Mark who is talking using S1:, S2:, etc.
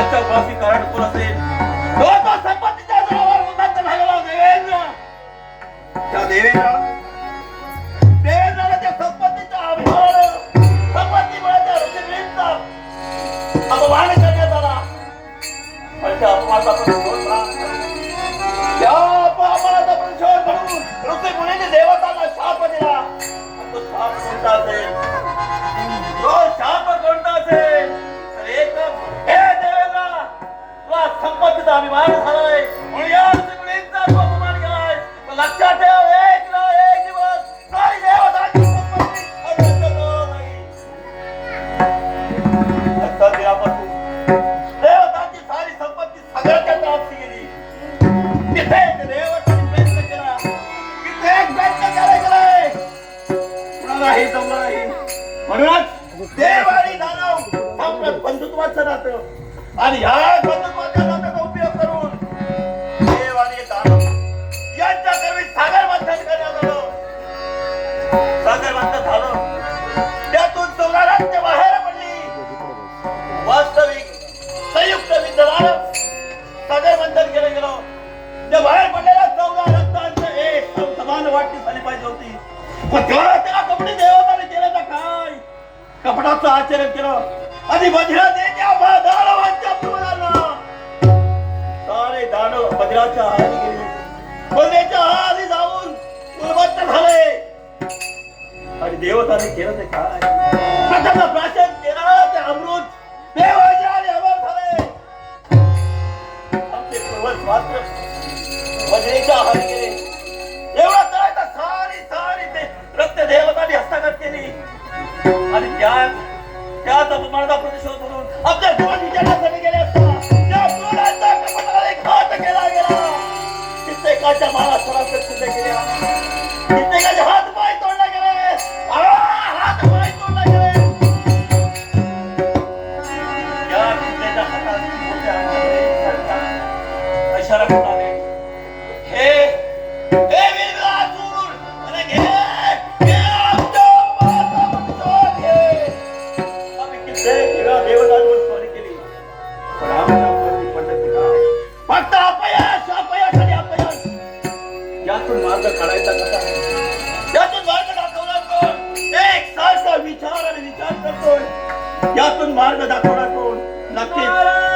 S1: त्यांच्या उपासी कराडपूर असेल? तो तो संपत्तीच्या जोरावर उन्नत झालेला देवेंद्र. त्या देवेंद्र. देवेंद्राला आला. त्या अपमानाचा प्रतिशोध त्या अपमानाचा प्रतिशोध म्हणून शाप दिला. तो शाप कोणता असेल? तो शाप कुणालाही जमलं म्हणूनच देव आणि दानव आपलं बंधुत्वाचं नातं आणि ह्या बंधुत्वाच्या नात्याचा उपयोग करून देव आणि दानव यांच्या कर्मी सागर मंथन करण्यात आलं. सागर मंथन झालं. त्यातून चौदा बाहेर पडली. वास्तविक संयुक्त विद्यमान सागर मंथन केलं गेलं. त्या बाहेर पडलेल्या चौदा रक्तांचं एक समान वाटणी झाली पाहिजे होती. कपटाचं आचरण केलं. आणि बधिरा देत्या दानवांच्या पुराला सारे दानव वज्राच्या हाती गेले. बधिराच्या हाती जाऊन उन्मत्त झाले. आणि देवताने केलं ते काय? प्रथम प्राशन कित्येकाच्या महाराष्ट्राला सिद्ध केल्या कित्येकाचे हात पाय तोडले गेले. हात पाय तोडले गेले. या हातात अशा रक्तात काढायचा कसा? यातून मार्ग दाखवणार कोण? एक सारखा विचार आणि विचार करतोय. यातून मार्ग दाखवणार कोण? नक्कीच.